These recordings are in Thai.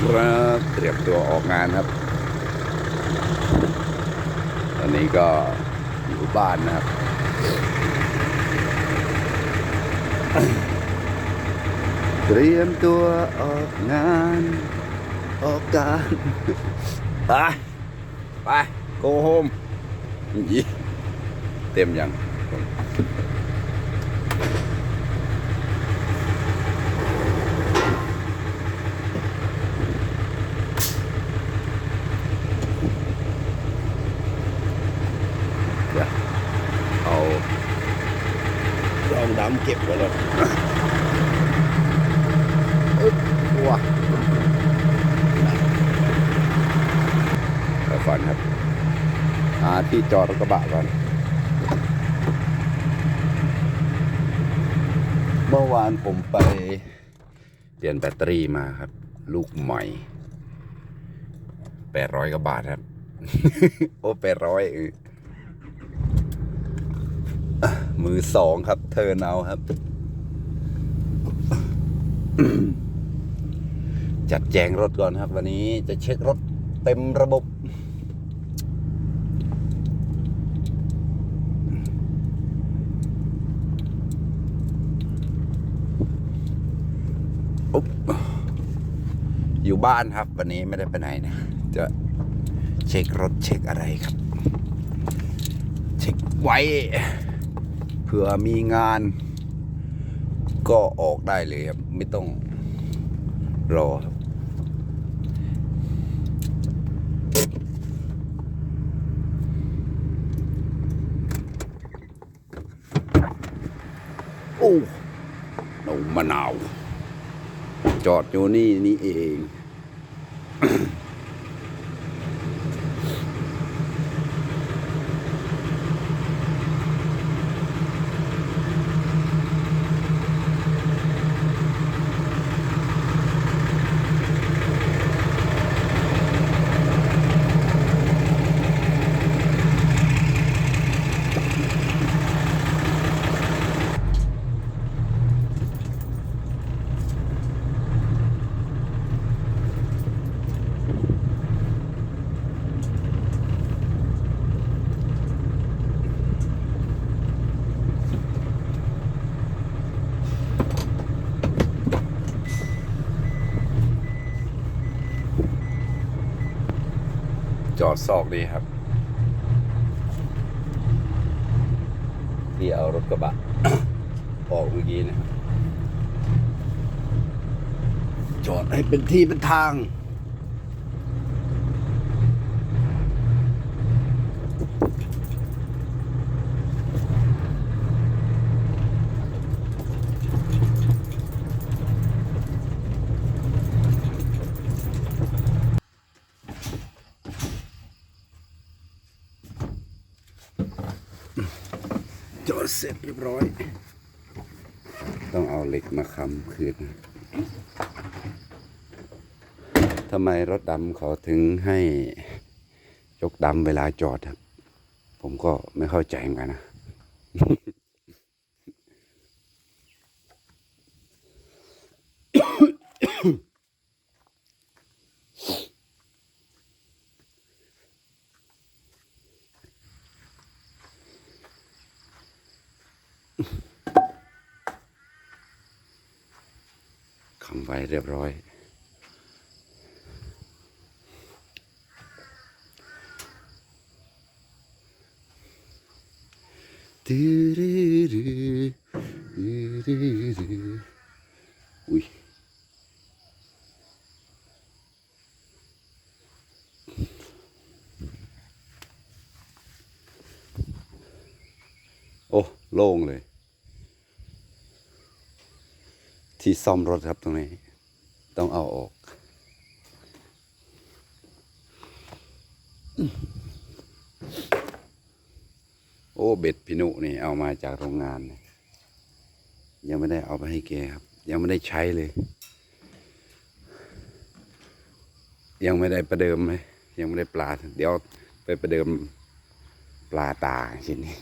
ครับเตรียมตัวออกงานครับ ตอนนี้ก็อยู่บ้านนะครับ เตรียมตัวออกงานออกการไปไป go home ยี่เต็มยัง เดี๋ยวเอารองดำเก็บไว้เลยอึ๊บว้าไปก่อนครับหาที่จอดรถกระบะก่อน เมื่อวานผมไปเปลี่ยนแบตเตอรี่มาครับ ลูกใหม่แปดร้อยกว่าบาทครับ โอ้แปดร้อย มือสองครับ เทินเอาครับ จัดแจงรถก่อนครับ วันนี้จะเช็ครถเต็มระบบอุ๊บอยู่บ้านครับ วันนี้ไม่ได้ไปไหนนะ จะเช็ครถเช็คอะไรครับ เช็คไว้ เผื่อมีงาน ก็ออกได้เลยครับ ไม่ต้องรอครับโอ้หนูมะนาว จอดอยู่นี่นี่เอง จอดซอกนี้ครับ ที่เอารถกระบะ ออกเมื่อกี้นะครับ จอดให้เป็นที่เป็นทาง จอดเสร็จเรียบร้อย ต้องเอาเหล็กมาค้ำคืนทำไมรถดำเขาถึงให้ยกดำเวลาจอดครับ ผมก็ไม่เข้าใจเหมือนกันนะคำ ไว้เรียบร้อยดื้อดื้อดื้อดื้อดื้อดื้ออุ้ยโอ้โล่งเลย ที่ซ่อมรถครับตรงนี้ ต้องเอาออก โอ้ เบ็ดพินุนี่เอามาจากโรงงานยยังไม่ได้เอาไปให้แกครับ ยังไม่ได้ใช้เลย ยังไม่ได้ประเดิมเลยยังไม่ได้ปลา เดี๋ยวไปประเดิมปลาตาชิ้นนี้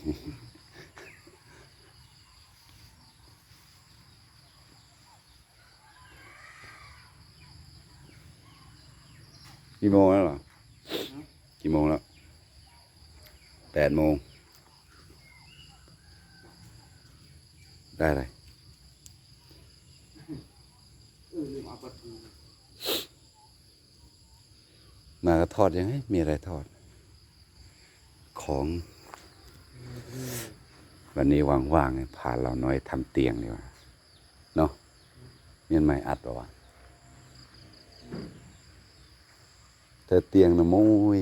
กี่โมงแล้วหรอกี่โมงแล้วแปดโมง ได้เลยมาก็ทอดยังไงมีอะไรทอด ของ วันนี้ว่างๆเนี่ยพาเราน้อยทำเตียงดีกว่า เนาะเมียนไม่อัดหรอวะ เธอเตียงนะมุ้ย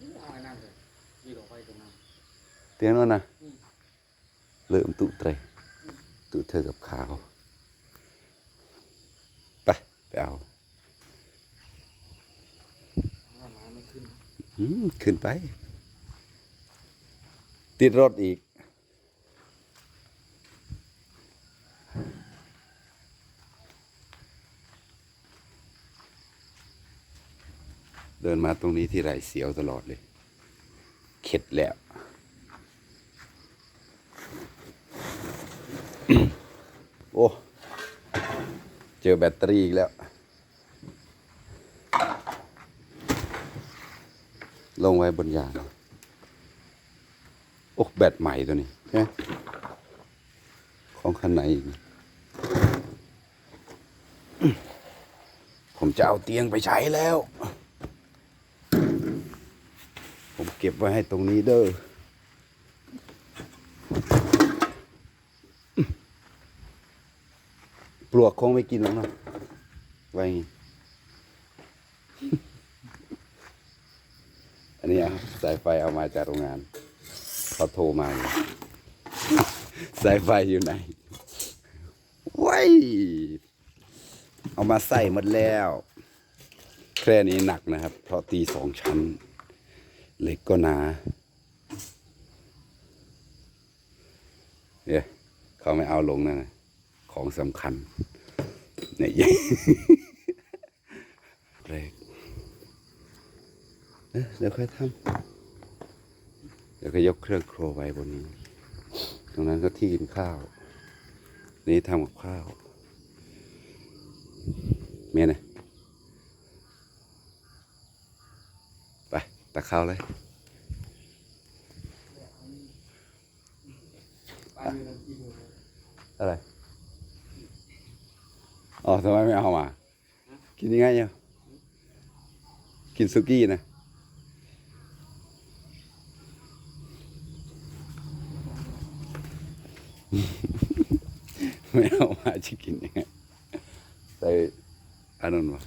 นี่เอาไอ้นั่นเลยเตียงนั่นนะเริ่มตุเตรตุเธอกับขาวไปไปเอาขึ้นไป ติดรถอีก เดินมาตรงนี้ที่ไรเสียวตลอดเลย เข็ดแล้ว โอ้ เจอแบตเตอรี่อีกแล้ว ลงไว้บนยางโอ้แบตใหม่ตัวนี้ใช่ของคันไหนอีกผมจะเอาเตียงไปใช้แล้ว ผมเก็บไว้ให้ตรงนี้เด้อปลวกคงไม่กินหรอกเนาะไว้อันนี้ครับสายไฟเอามาจากโรงงานเขาโทรมา สายไฟอยู่ไหนว้ยเอามาใส่หมดแล้ว แค่นี้หนักนะครับ เพราะตีสองชั้น เหล็กก็หนาเนี่ยเขาไม่เอาลงนั่นนะของสำคัญเนี่ยเบรกเอ๊ะเดี๋ยวค่อยทำเดี๋ยวก็ยกเครื่องครัวไว้บนนี้ ตรงนั้นก็ที่กินข้าว นี่ทำกับข้าวเมียนะ ตักข้าวเลยอะไรอ๋อทำไมไม่เอามา กินยังไงเนี่ยกินสุกี้นะไม่เอามาจะกินยังไงใส่อันนั้นวะ